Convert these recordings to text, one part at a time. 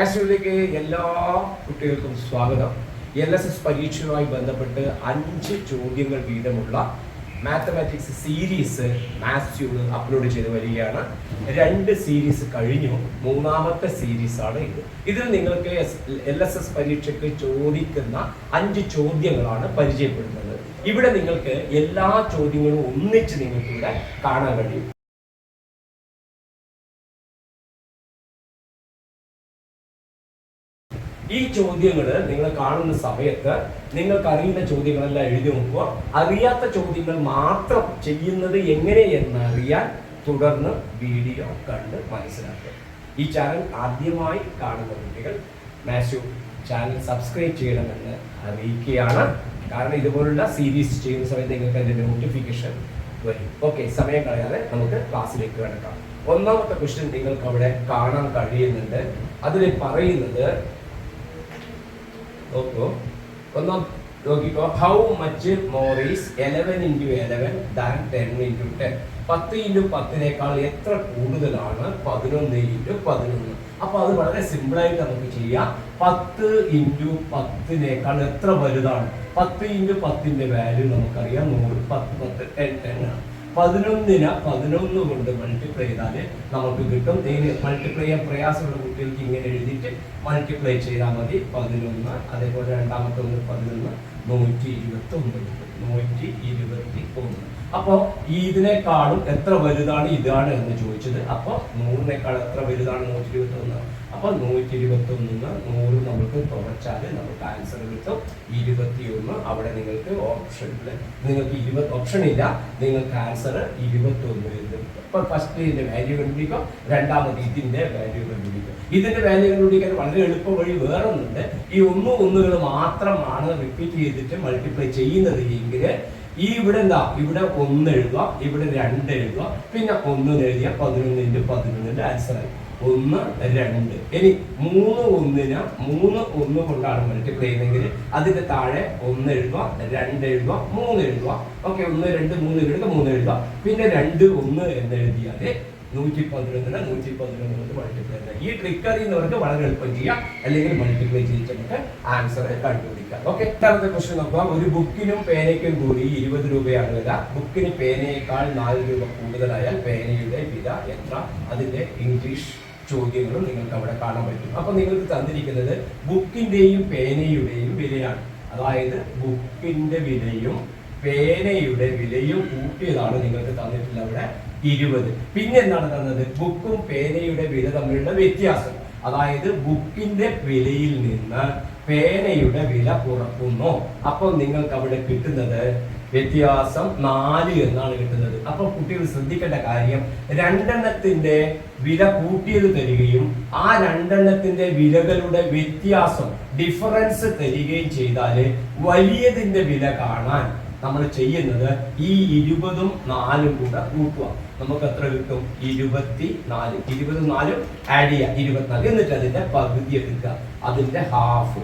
ക്ലാസ്സിലേക്ക് എല്ലാ കുട്ടികൾക്കും സ്വാഗതം. എൽ എസ് എസ് പരീക്ഷയുമായി ബന്ധപ്പെട്ട് അഞ്ച് ചോദ്യങ്ങൾ വീതമുള്ള മാത്തമാറ്റിക്സ് സീരീസ് മാത്സ്യൂണ് അപ്ലോഡ് ചെയ്ത് വരികയാണ്. രണ്ട് സീരീസ് കഴിഞ്ഞു. മൂന്നാമത്തെ സീരീസ് ആണ് ഇത്. ഇതിൽ നിങ്ങൾക്ക് എൽ എസ് എസ് പരീക്ഷയ്ക്ക് ചോദിക്കുന്ന അഞ്ച് ചോദ്യങ്ങളാണ് പരിചയപ്പെടുന്നത്. ഇവിടെ നിങ്ങൾക്ക് എല്ലാ ചോദ്യങ്ങളും ഒന്നിച്ച് നിങ്ങൾക്ക് ഇവിടെ കാണാൻ കഴിയും. ഈ ചോദ്യങ്ങൾ നിങ്ങൾ കാണുന്ന സമയത്ത് നിങ്ങൾക്ക് അറിയുന്ന ചോദ്യങ്ങളെല്ലാം എഴുതി നോക്കുക. അറിയാത്ത ചോദ്യങ്ങൾ മാത്രം ചെയ്യുന്നത് എങ്ങനെയെന്ന് അറിയാൻ തുടർന്ന് വീഡിയോ കണ്ട് മനസ്സിലാക്കുക. ഈ ചാനൽ ആദ്യമായി കാണുന്ന കുട്ടികൾ മാത്യു ചാനൽ സബ്സ്ക്രൈബ് ചെയ്യണമെന്ന് അറിയിക്കുകയാണ്. കാരണം ഇതുപോലുള്ള സീരീസ് ചെയ്യുന്ന സമയത്ത് നിങ്ങൾക്ക് അതിന്റെ നോട്ടിഫിക്കേഷൻ വരും. ഓക്കെ സമയം കളയാതെ നമുക്ക് ക്ലാസ്സിലേക്ക് കിടക്കാം. ഒന്നാമത്തെ ക്വസ്റ്റ്യൻ നിങ്ങൾക്ക് അവിടെ കാണാൻ കഴിയുന്നുണ്ട്. അതിൽ പറയുന്നത് നോക്കൂ ഒന്ന് നോക്കിക്കോ. How much more is eleven into eleven than ten into ten പത്ത് ഇന്റു പത്തിനേക്കാൾ എത്ര കൂടുതലാണ്? പതിനൊന്ന് ഇന്റു പതിനൊന്ന്. അപ്പൊ അത് വളരെ സിമ്പിൾ ആയിട്ട് നമുക്ക് ചെയ്യാം. പത്ത് ഇന്റു പത്തിനേക്കാൾ എത്ര വലുതാണ്? പത്ത് ഇന്റു പത്തിന്റെ വാല്യൂ നമുക്കറിയാം. നൂറ് പത്ത് പത്ത് ടെൻ ടെൻ ആണ്. പതിനൊന്നിന് പതിനൊന്ന് കൊണ്ട് മൾട്ടിപ്ലൈ ചെയ്താൽ നമുക്ക് കിട്ടും. ഇതിന് മൾട്ടിപ്ലൈ ചെയ്യാൻ പ്രയാസമുള്ള കുട്ടികൾക്ക് ഇങ്ങനെ എഴുതിയിട്ട് മൾട്ടിപ്ലൈ ചെയ്താൽ മതി. പതിനൊന്ന് അതേപോലെ രണ്ടാമത്തെ ഒന്ന് പതിനൊന്ന് നൂറ്റി ഇരുപത്തി ഒമ്പത് നൂറ്റി ഇരുപത്തി ഒന്ന് അപ്പോൾ ഇതിനേക്കാളും എത്ര വലുതാണ് ഇതാണ് എന്ന് ചോദിച്ചത്. അപ്പോൾ നൂറിനേക്കാൾ എത്ര വലുതാണ് നൂറ്റി ഇരുപത്തി ഒന്ന് അപ്പൊ നൂറ്റി ഇരുപത്തി ഒന്നിന്ന് നൂറ് നമുക്ക് കുറച്ചാൽ നമുക്ക് ആൻസർ കിട്ടും. ഇരുപത്തി ഒന്ന് അവിടെ നിങ്ങൾക്ക് ഓപ്ഷനിൽ നിങ്ങൾക്ക് ഇരുപത് ഓപ്ഷൻ ഇല്ല. നിങ്ങൾക്ക് ആൻസർ ഇരുപത്തി ഒന്ന് കിട്ടും. ഇപ്പൊ ഫസ്റ്റ് ഇതിന്റെ വാല്യൂ കണ്ടുപിടിക്കും. രണ്ടാമത് ഇതിന്റെ വാല്യൂ കണ്ടുപിടിക്കും. ഇതിന്റെ വാല്യൂ കണ്ടുപിടിക്കാൻ വളരെ എളുപ്പ വഴി വേറെ ഒന്നുണ്ട് ഈ ഒന്നും ഒന്നുകൾ മാത്രമാണ് റിപ്പീറ്റ് ചെയ്തിട്ട് മൾട്ടിപ്ലൈ ചെയ്യുന്നത് എങ്കിൽ ഈ ഇവിടെ എന്താ? ഇവിടെ ഒന്ന് എഴുതുക ഇവിടെ രണ്ട് എഴുതുക പിന്നെ ഒന്ന് എഴുതിയ പതിനൊന്നിന്റെ പതിനൊന്നിന്റെ ആൻസർ ആയി. ഒന്ന് രണ്ട്. ഇനി മൂന്ന് ഒന്നിന് മൂന്ന് ഒന്ന് കൊണ്ടാണ് മൾട്ടിപ്ലൈ ചെയ്യുന്നതെങ്കിൽ അതിന്റെ താഴെ ഒന്ന് എഴുതുക രണ്ട് എഴുതുക മൂന്ന് എഴുതുക. ഓക്കെ ഒന്ന് രണ്ട് മൂന്ന് എഴുതുക മൂന്ന് എഴുതുക. പിന്നെ രണ്ട് ഒന്ന് എന്ന് എഴുതിയാൽ നൂറ്റി പതിനൊന്നിന് നൂറ്റി പതിനൊന്ന് കൊണ്ട് മൾട്ടിപ്ലൈ ചെയ്യാം ഈ ട്രിക്ക് അറിയുന്നവർക്ക് വളരെ എളുപ്പം ചെയ്യാം. അല്ലെങ്കിൽ മൾട്ടിപ്ലൈ ചെയ്തിട്ട് നമുക്ക് ആൻസർ കണ്ടുപിടിക്കാം. ഓക്കെ എട്ടാമത്തെ ക്വസ്റ്റ്യൻ നോക്കാം. ഒരു ബുക്കിനും പേനയ്ക്കും കൂടി ഇരുപത് രൂപയാണ് വില. ബുക്കിന് പേനയേക്കാൾ നാല് രൂപ കൂടുതലായാൽ പേനയുടെ വില എത്ര? അതിന്റെ ഇംഗ്ലീഷ് ചോദ്യങ്ങളും നിങ്ങൾക്ക് അവിടെ കാണാൻ പറ്റും. അപ്പൊ നിങ്ങൾക്ക് തന്നിരിക്കുന്നത് ബുക്കിന്റെയും പേനയുടെയും വിലയാണ്. അതായത് ബുക്കിന്റെ വിലയും പേനയുടെ വിലയും കൂട്ടിയതാണ് നിങ്ങൾക്ക് തന്നിട്ടുള്ള അവിടെ. ഇരുപത്. പിന്നെ എന്താണ് തന്നത്? ബുക്കും പേനയുടെ വില തമ്മിലുള്ള വ്യത്യാസം. അതായത് ബുക്കിന്റെ വിലയിൽ നിന്ന് പേനയുടെ വില കുറക്കുന്നു. അപ്പോൾ നിങ്ങൾക്ക് അവിടെ കിട്ടുന്നത് വ്യത്യാസം നാല് എന്നാണ് കിട്ടുന്നത്. അപ്പൊ കുട്ടികൾ ശ്രദ്ധിക്കേണ്ട കാര്യം രണ്ടെണ്ണത്തിന്റെ വില കൂട്ടിയത് തരികയും ആ രണ്ടെണ്ണത്തിന്റെ വിലകളുടെ വ്യത്യാസം ഡിഫറൻസ് തരികയും ചെയ്താൽ വലിയതിന്റെ വില കാണാൻ നമ്മൾ ചെയ്യുന്നത് ഈ ഇരുപതും നാലും കൂടെ കൂട്ടുക നമുക്ക് എത്ര കിട്ടും? ഇരുപത്തി നാല് ഇരുപത് നാലും ആഡ് ചെയ്യുക ഇരുപത്തിനാല്. എന്നിട്ട് അതിന്റെ പകുതി എടുക്കുക. അതിന്റെ ഹാഫ്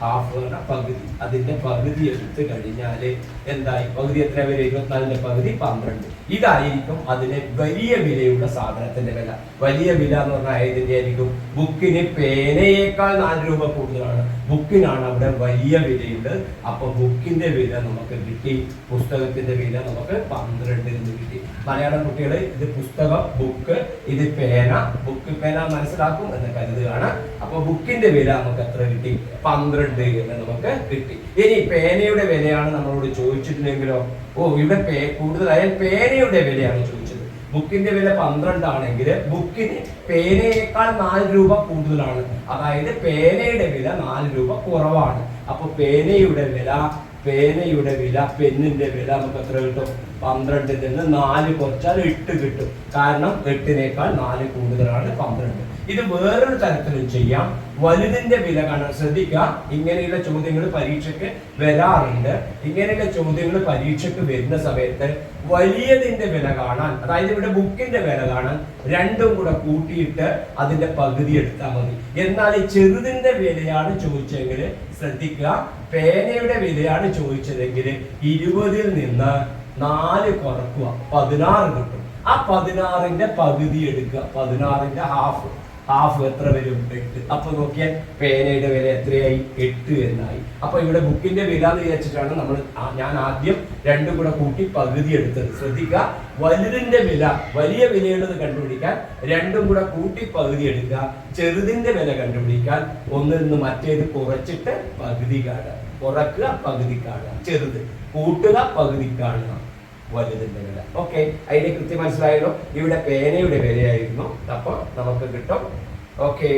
ഹാഫ് പറഞ്ഞ പകുതി. അതിന്റെ പകുതി എടുത്തു കഴിഞ്ഞാൽ എന്തായി? പകുതി എത്ര വരെ ഇരുപത്തിനാലിന്റെ പകുതി പന്ത്രണ്ട്. ഇതായിരിക്കും അതിന് വലിയ വിലയുള്ള സാധനത്തിന്റെ വില. വലിയ വില എന്ന് പറഞ്ഞാൽ ഏതിന്റെ ആയിരിക്കും ബുക്കിന് പേനയേക്കാൾ നാല് രൂപ കൂടുതലാണ്. ബുക്കിനാണ് അവിടെ വലിയ വിലയുള്ളത് അപ്പൊ ബുക്കിന്റെ വില നമുക്ക് കിട്ടി. പുസ്തകത്തിന്റെ വില നമുക്ക് പന്ത്രണ്ട് എന്ന് കിട്ടി. മലയാളം കുട്ടികൾ ഇത് പുസ്തകം ബുക്ക് ഇത് പേന. ബുക്ക് പേന മനസ്സിലാക്കും എന്ന് കരുതുകയാണ്. അപ്പൊ ബുക്കിന്റെ വില നമുക്ക് എത്ര കിട്ടി? പന്ത്രണ്ട് എന്ന് നമുക്ക് കിട്ടി. ഇനി പേനയുടെ വിലയാണ് നമ്മളോട് ചോദിച്ചിട്ടുണ്ടെങ്കിലോ ഓ ഇവിടെ പേ കൂടുതൽ കൂടുതലായാൽ പേനയുടെ വിലയാണ് ചോദിച്ചത്. ബുക്കിന്റെ വില പന്ത്രണ്ടാണെങ്കിൽ ബുക്കിന് പേനയേക്കാൾ നാല് രൂപ കൂടുതലാണ്. അതായത് പേനയുടെ വില നാല് രൂപ കുറവാണ്. അപ്പൊ പേനയുടെ വില പേനയുടെ വില പെന്നിന്റെ വില നമുക്ക് എത്ര കിട്ടും? പന്ത്രണ്ടിൽ നിന്ന് നാല് കുറച്ചാൽ എട്ട് കിട്ടും. കാരണം എട്ടിനേക്കാൾ നാല് കൂടുതലാണ് പന്ത്രണ്ട്. ഇത് വേറൊരു തരത്തിൽ ചെയ്യാം. വലുതിന്റെ വില കാണാൻ ശ്രദ്ധിക്കുക. ഇങ്ങനെയുള്ള ചോദ്യങ്ങൾ പരീക്ഷയ്ക്ക് വരാറുണ്ട്. ഇങ്ങനെയുള്ള ചോദ്യങ്ങൾ പരീക്ഷയ്ക്ക് വരുന്ന സമയത്ത് വലിയതിന്റെ വില കാണാൻ അതായത് ഇവിടെ ബുക്കിന്റെ വില കാണാൻ രണ്ടും കൂടെ കൂട്ടിയിട്ട് അതിന്റെ പകുതി എടുത്താൽ മതി. എന്നാൽ ഈ ചെറുതിന്റെ വിലയാണ് ചോദിച്ചെങ്കിൽ ശ്രദ്ധിക്കുക. പേനയുടെ വിലയാണ് ചോദിച്ചതെങ്കിൽ ഇരുപതിൽ നിന്ന് നാല് കുറക്കുക. പതിനാറ് കിട്ടും. ആ പതിനാറിന്റെ പകുതി എടുക്കുക. പതിനാറിന്റെ ഹാഫ് ഹാഫ് എത്ര വരും എട്ട്. അപ്പൊ നോക്കിയാൽ പേനയുടെ വില എത്രയായി? എട്ട് എന്നായി. അപ്പൊ ഇവിടെ ബുക്കിന്റെ വില എന്ന് വിചാരിച്ചിട്ടാണ് നമ്മൾ ഞാൻ ആദ്യം രണ്ടും കൂടെ കൂട്ടി പകുതി എടുത്തത്. ശ്രദ്ധിക്കുക. വലുതിന്റെ വില വലിയ വിലയുള്ളത് കണ്ടുപിടിക്കാൻ രണ്ടും കൂടെ കൂട്ടി പകുതി എടുക്കുക. ചെറുതിന്റെ വില കണ്ടുപിടിക്കാൻ ഒന്നിൽ നിന്ന് മറ്റേത് കുറച്ചിട്ട് പകുതി കാണുക. കുറക്കുക പകുതി കാണുക. ചെറുത് കൂട്ടുക പകുതി കാണുക. വലുതിന്റെ വില ഓക്കെ അതിന്റെ കൃത്യം മനസ്സിലായല്ലോ? ഇവിടെ പേനയുടെ വിലയായിരുന്നു. അപ്പോൾ നമുക്ക് കിട്ടും. ഓക്കെ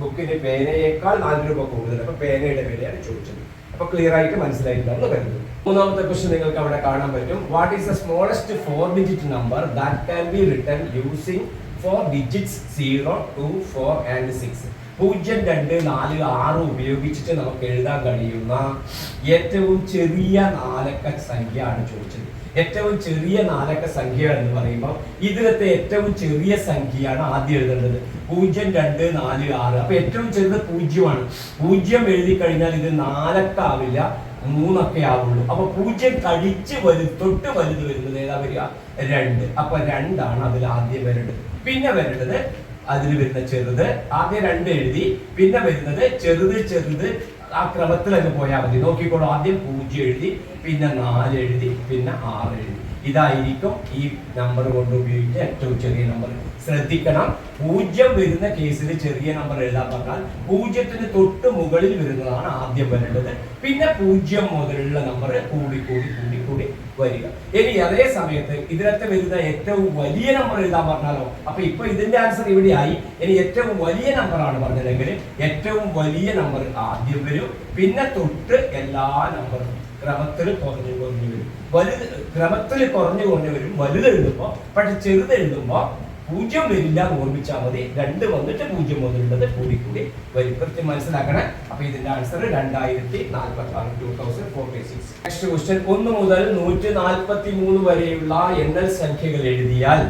ബുക്കിന് പേനയേക്കാൾ നാല് രൂപ കൂടുതൽ. അപ്പൊ പേനയുടെ വിലയാണ് ചോദിച്ചത്. അപ്പോൾ ക്ലിയർ ആയിട്ട് മനസ്സിലായിട്ടുണ്ടെന്ന് കരുതുന്നു മൂന്നാമത്തെ ക്വസ്റ്റ്യൻ നിങ്ങൾക്ക് അവിടെ കാണാൻ പറ്റും. What is the smallest four digit number that can be written using four digits zero two four and six പൂജ്യം രണ്ട് നാല് ആറ് ഉപയോഗിച്ചിട്ട് നമുക്ക് എഴുതാൻ കഴിയുന്ന ഏറ്റവും ചെറിയ നാലക്ക സംഖ്യയാണ് ചോദിച്ചത്. ഏറ്റവും ചെറിയ നാലക്ക സംഖ്യ എന്ന് പറയുമ്പോൾ ഇതിലത്തെ ഏറ്റവും ചെറിയ സംഖ്യയാണ് ആദ്യം എഴുതേണ്ടത്. പൂജ്യം രണ്ട് നാല് ആറ്. അപ്പൊ ഏറ്റവും ചെറുത് പൂജ്യമാണ്. പൂജ്യം എഴുതി കഴിഞ്ഞാൽ ഇത് നാലക്കാവില്ല മൂന്നൊക്കെ ആവുള്ളൂ. അപ്പൊ പൂജ്യം കഴിച്ച് വലു തൊട്ട് വലുത് വരുന്നത് ഏതാ വരിക? രണ്ട്. അപ്പൊ രണ്ടാണ് അതിൽ ആദ്യം വരേണ്ടത്. പിന്നെ വരേണ്ടത് അതിൽ വരുന്ന ചെറുത്. ആദ്യം രണ്ട് എഴുതി പിന്നെ വരുന്നത് ചെറുത് ചെറുത് ആ ക്രമത്തിൽ അങ്ങ് പോയാൽ മതി. നോക്കിക്കോളൂ. ആദ്യം പൂജ്യം എഴുതി പിന്നെ നാല് എഴുതി പിന്നെ ആറ് എഴുതി. ഇതായിരിക്കും ഈ നമ്പർ കൊണ്ട് ഉപയോഗിച്ച ഏറ്റവും ചെറിയ നമ്പർ ശ്രദ്ധിക്കണം. പൂജ്യം വരുന്ന കേസിൽ ചെറിയ നമ്പർ എഴുതാൻ പറഞ്ഞാൽ പൂജ്യത്തിന് തൊട്ട് മുകളിൽ വരുന്നതാണ് ആദ്യം വരേണ്ടത്. പിന്നെ പൂജ്യം മുതലുള്ള നമ്പർ കൂടി കൂടി കൂടി. വരിക. ഇനി അതേ സമയത്ത് ഇതിനകത്ത് വരുന്ന ഏറ്റവും വലിയ നമ്പർ എഴുതാൻ പറഞ്ഞാലോ? അപ്പൊ ഇപ്പൊ ഇതിന്റെ ആൻസർ ഇവിടെ ആയി ഇനി ഏറ്റവും വലിയ നമ്പർ ആണ് പറഞ്ഞതെങ്കിൽ ഏറ്റവും വലിയ നമ്പർ ആദ്യം വരും. പിന്നെ തൊട്ട് എല്ലാ നമ്പറും ക്രമത്തിൽ കുറഞ്ഞു കുറഞ്ഞു വരും. വലുത് ക്രമത്തിൽ കുറഞ്ഞു കുറഞ്ഞു വരും. വലുത് എഴുതുമ്പോൾ പക്ഷെ ചെറുത് എഴുതുമ്പോ പൂജ്യം വരില്ല എന്ന് ഓർമ്മിച്ചാൽ മതി. രണ്ട് വന്നിട്ട് പൂജ്യം വന്നിട്ടുള്ളത് കൂടി കൂടി വരും. കൃത്യം മനസ്സിലാക്കണേ. അപ്പൊ ഇതിന്റെ ആൻസർ രണ്ടായിരത്തി നാൽപ്പത്തി ആറ് two thousand forty six next question ഒന്ന് മുതൽ നൂറ്റി നാൽപ്പത്തി മൂന്ന് വരെയുള്ള എണ്ണൽ സംഖ്യകൾ എഴുതിയാൽ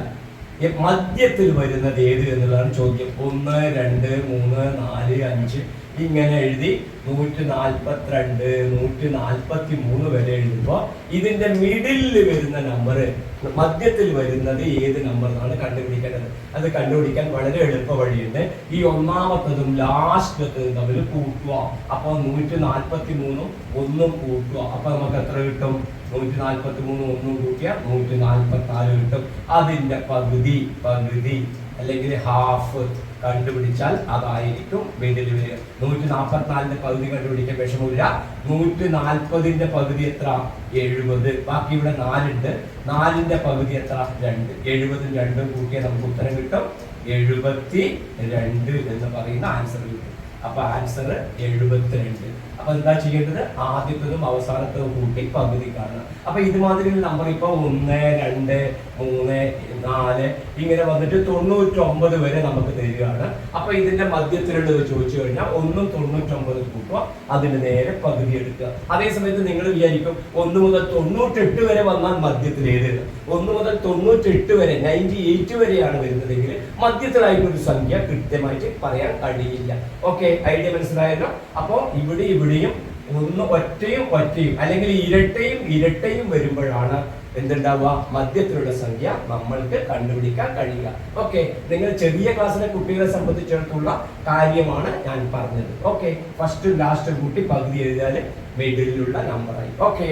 മധ്യത്തിൽ വരുന്നത് ഏത് എന്നുള്ളതാണ് ചോദ്യം. ഒന്ന് രണ്ട് മൂന്ന് നാല് അഞ്ച് ഇങ്ങനെ എഴുതി നൂറ്റി നാൽപ്പത്തിരണ്ട് നൂറ്റി നാൽപ്പത്തി മൂന്ന് വരെ എഴുതുമ്പോൾ ഇതിന്റെ മിഡിലിൽ വരുന്ന നമ്പർ മധ്യത്തിൽ വരുന്നത് ഏത് നമ്പർ എന്നാണ് കണ്ടുപിടിക്കേണ്ടത്. അത് കണ്ടുപിടിക്കാൻ വളരെ എളുപ്പ വഴിയുണ്ട് ഈ ഒന്നാമത്തതും ലാസ്റ്റത്തതും തമ്മിൽ കൂട്ടുക. അപ്പോൾ നൂറ്റി നാൽപ്പത്തി മൂന്നും ഒന്നും കൂട്ടുക. അപ്പോൾ നമുക്ക് എത്ര കിട്ടും? നൂറ്റി നാൽപ്പത്തി മൂന്നും ഒന്നും കൂട്ടിയാൽ നൂറ്റി നാൽപ്പത്തി നാല് കിട്ടും. അതിന്റെ പകുതി പകുതി. അല്ലെങ്കിൽ ഹാഫ് കണ്ടുപിടിച്ചാൽ അതായിരിക്കും മിഡിൽ വരിക നൂറ്റി നാൽപ്പത്തിനാലിന്റെ പകുതി കണ്ടുപിടിക്കാൻ വിഷമമില്ല. നൂറ്റി നാൽപ്പതിന്റെ പകുതി എത്ര? എഴുപത്. ബാക്കി ഇവിടെ നാലുണ്ട്. നാലിന്റെ പകുതി എത്ര? രണ്ട്. എഴുപതും രണ്ടും കൂട്ടിയാൽ നമുക്ക് ഉത്തരം കിട്ടും. എഴുപത്തി രണ്ട് എന്ന് പറയുന്ന ആൻസർ കിട്ടും. അപ്പൊ ആൻസർ എഴുപത്തിരണ്ട്. അപ്പൊ എന്താ ചെയ്യേണ്ടത്? ആദ്യത്തതും അവസാനത്തതും കൂട്ടി പകുതി കാണണം അപ്പൊ ഇതുമാതിരി നമ്പർ ഇപ്പൊ ഒന്ന് രണ്ട് മൂന്ന് നാല് ഇങ്ങനെ വന്നിട്ട് തൊണ്ണൂറ്റൊമ്പത് വരെ നമുക്ക് തരികയാണ്. അപ്പൊ ഇതിന്റെ മധ്യത്തിലുള്ളത് ചോദിച്ചു കഴിഞ്ഞാൽ ഒന്നും തൊണ്ണൂറ്റൊമ്പത് കൂട്ടുക അതിന് നേരെ പകുതി എടുക്കുക. അതേസമയത്ത് നിങ്ങൾ വിചാരിക്കും ഒന്ന് മുതൽ തൊണ്ണൂറ്റെട്ട് വരെ വന്നാൽ മധ്യത്തിൽ ഏത്? ഒന്ന് മുതൽ തൊണ്ണൂറ്റെട്ട് വരെ നയന്റി എയ്റ്റ് വരെയാണ് വരുന്നതെങ്കിൽ മധ്യത്തിലായിട്ട് ഒരു സംഖ്യ കൃത്യമായിട്ട് പറയാൻ കഴിയില്ല. ഓക്കെ ഐഡിയ മനസ്സിലായല്ലോ? അപ്പോ ഇവിടെ ഇവിടെയും ഒന്ന് ഒറ്റയും ഒറ്റയും അല്ലെങ്കിൽ ഇരട്ടയും ഇരട്ടയും വരുമ്പോഴാണ് എന്തുണ്ടാവുക? മദ്യത്തിലുള്ള സംഖ്യ നമ്മൾക്ക് കണ്ടുപിടിക്കാൻ കഴിയുക. ഓക്കെ നിങ്ങൾ ചെറിയ ക്ലാസ്സിലെ കുട്ടികളെ സംബന്ധിച്ചിടത്തുള്ള കാര്യമാണ് ഞാൻ പറഞ്ഞത്. ഓക്കെ ഫസ്റ്റ് ലാസ്റ്റ് കൂട്ടി പകുതി എഴുതിയാൽ മിഡിലുള്ള നമ്പറായി okay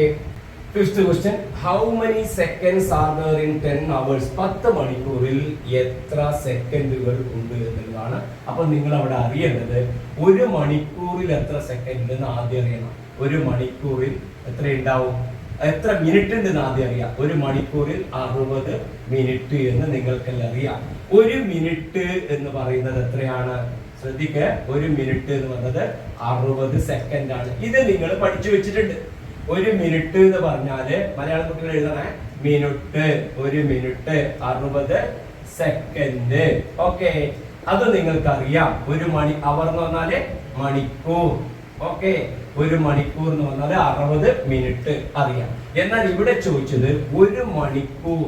fifth question how many seconds are there in ten hours പത്ത് മണിക്കൂറിൽ എത്ര സെക്കൻഡുകൾ ഉണ്ട് എന്നുള്ളതാണ് അപ്പോൾ നിങ്ങൾ അവിടെ അറിയേണ്ടത്. ഒരു മണിക്കൂറിൽ എത്ര സെക്കൻഡ് ഉണ്ടെന്ന് ആദ്യം അറിയണം. ഒരു മണിക്കൂറിൽ എത്ര ഉണ്ടാവും? എത്ര മിനിറ്റ് ഉണ്ടെന്ന് ആദ്യം അറിയാം. ഒരു മണിക്കൂറിൽ അറുപത് മിനിറ്റ് എന്ന് നിങ്ങൾക്കെല്ലാം അറിയാം. ഒരു മിനിറ്റ് എന്ന് പറയുന്നത് എത്രയാണ്? ശ്രദ്ധിക്കുക ഒരു മിനിറ്റ് എന്ന് പറഞ്ഞത് അറുപത് സെക്കൻഡ് ആണ്. ഇത് നിങ്ങൾ പഠിച്ചു വെച്ചിട്ടുണ്ട്. ഒരു മിനിറ്റ് എന്ന് പറഞ്ഞാൽ മലയാള കുട്ടികൾ എഴുതണേ മിനിറ്റ് ഒരു മിനിറ്റ് അറുപത് സെക്കൻഡ് ഓക്കെ അത് നിങ്ങൾക്ക് അറിയാം ഒരു മണി അവർ എന്ന് പറഞ്ഞാൽ മണിക്കൂർ. ഓക്കെ ഒരു മണിക്കൂർ എന്ന് പറഞ്ഞാൽ അറുപത് മിനിറ്റ് അറിയാം. എന്നാൽ ഇവിടെ ചോദിച്ചത് ഒരു മണിക്കൂർ.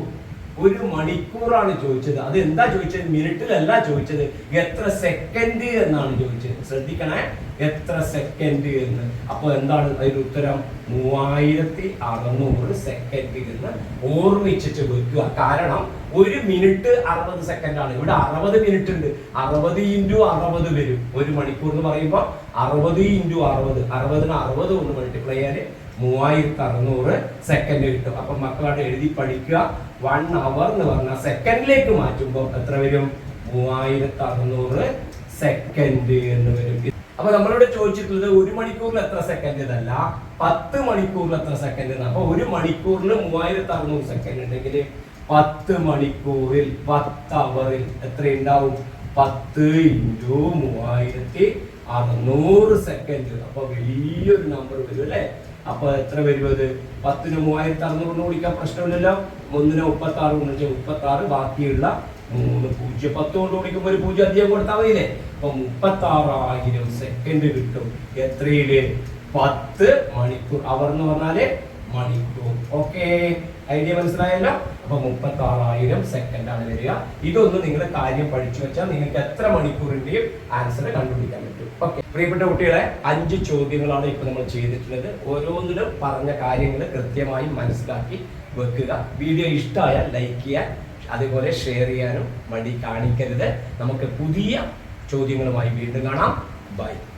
ഒരു മണിക്കൂറാണ് ചോദിച്ചത്. അത് എന്താ ചോദിച്ചത്? മിനിറ്റിലല്ല ചോദിച്ചത്. എത്ര സെക്കൻഡ് എന്നാണ് ചോദിച്ചത്. ശ്രദ്ധിക്കണേ. എത്ര സെക്കൻഡ് എന്ന്. അപ്പോൾ എന്താണ് അതിന്റെ ഉത്തരം? മൂവായിരത്തി അറുന്നൂറ് സെക്കൻഡ് എന്ന് ഓർമ്മിച്ചിട്ട് വെക്കുക. കാരണം ഒരു മിനിറ്റ് അറുപത് സെക്കൻഡ് ആണ്. ഇവിടെ അറുപത് മിനിറ്റ് ഉണ്ട്. അറുപത് ഇന്റു അറുപത് വരും. ഒരു മണിക്കൂർ എന്ന് പറയുമ്പോൾ അറുപത് ഇന്റു അറുപത്. അറുപതിന് അറുപത് കൊണ്ട് മൾട്ടിപ്ലൈ ചെയ്യാൻ മൂവായിരത്തി അറുന്നൂറ് സെക്കൻഡ് കിട്ടും. അപ്പൊ മക്കളായിട്ട് എഴുതി പഠിക്കുക. വൺ അവർ എന്ന് പറഞ്ഞാൽ സെക്കൻഡിലേക്ക് മാറ്റുമ്പോൾ എത്ര വരും? മൂവായിരത്തി അറുന്നൂറ് സെക്കൻഡ് എന്ന് വരും. അപ്പൊ നമ്മളിവിടെ ചോദിച്ചിട്ടുള്ളത് ഒരു മണിക്കൂറിൽ എത്ര സെക്കൻഡ് എന്നല്ല പത്ത് മണിക്കൂറിൽ എത്ര സെക്കൻഡ് എന്ന് അപ്പൊ ഒരു മണിക്കൂറിൽ മൂവായിരത്തി അറുന്നൂറ് സെക്കൻഡ് ഉണ്ടെങ്കിൽ പത്ത് മണിക്കൂറിൽ പത്ത് അവറിൽ എത്ര ഉണ്ടാവും? പത്ത് ഇന്റു മൂവായിരത്തി അറുന്നൂറ് സെക്കൻഡ് അപ്പൊ വലിയൊരു നമ്പർ വരും അല്ലേ? അപ്പൊ എത്ര വരും അത്? പത്തിന് മൂവായിരത്തി അറുന്നൂറിന് വിളിക്കാൻ പ്രശ്നമില്ലല്ലോ. ഒന്നിന് മുപ്പത്തി ആറ് മുപ്പത്തി ആറ് ബാക്കിയുള്ള മൂന്ന് പൂജ്യം. പത്ത് കൊണ്ട് വിളിക്കുമ്പോൾ ഒരു പൂജ്യം അധികം കൊടുത്താൽ മതിയില്ലേ? അപ്പൊ മുപ്പത്തി ആറായിരം സെക്കൻഡ് കിട്ടും. എത്രയിൽ? പത്ത് മണിക്കൂർ. അവർ എന്ന് പറഞ്ഞാൽ മണിക്കൂർ. ഓക്കെ ഐഡിയ മനസ്സിലായല്ലോ? അപ്പൊ മുപ്പത്തി ആറായിരം സെക്കൻഡ് ആണ് വരിക. ഇതൊന്ന് നിങ്ങൾ കാര്യം പഠിച്ചു വെച്ചാൽ നിങ്ങൾക്ക് എത്ര മണിക്കൂറിന്റെയും ആൻസർ കണ്ടുപിടിക്കാൻ പറ്റും. ഓക്കെ പ്രിയപ്പെട്ട കുട്ടികളെ അഞ്ച് ചോദ്യങ്ങളാണ് ഇപ്പൊ നമ്മൾ ചെയ്തിട്ടുള്ളത്. ഓരോന്നിലും പറഞ്ഞ കാര്യങ്ങൾ കൃത്യമായി മനസ്സിലാക്കി വെക്കുക. വീഡിയോ ഇഷ്ടമായാൽ ലൈക്ക് ചെയ്യാൻ അതുപോലെ ഷെയർ ചെയ്യാനും മടി കാണിക്കരുത്. നമുക്ക് പുതിയ ചോദ്യങ്ങളുമായി വീണ്ടും കാണാം. ബൈ.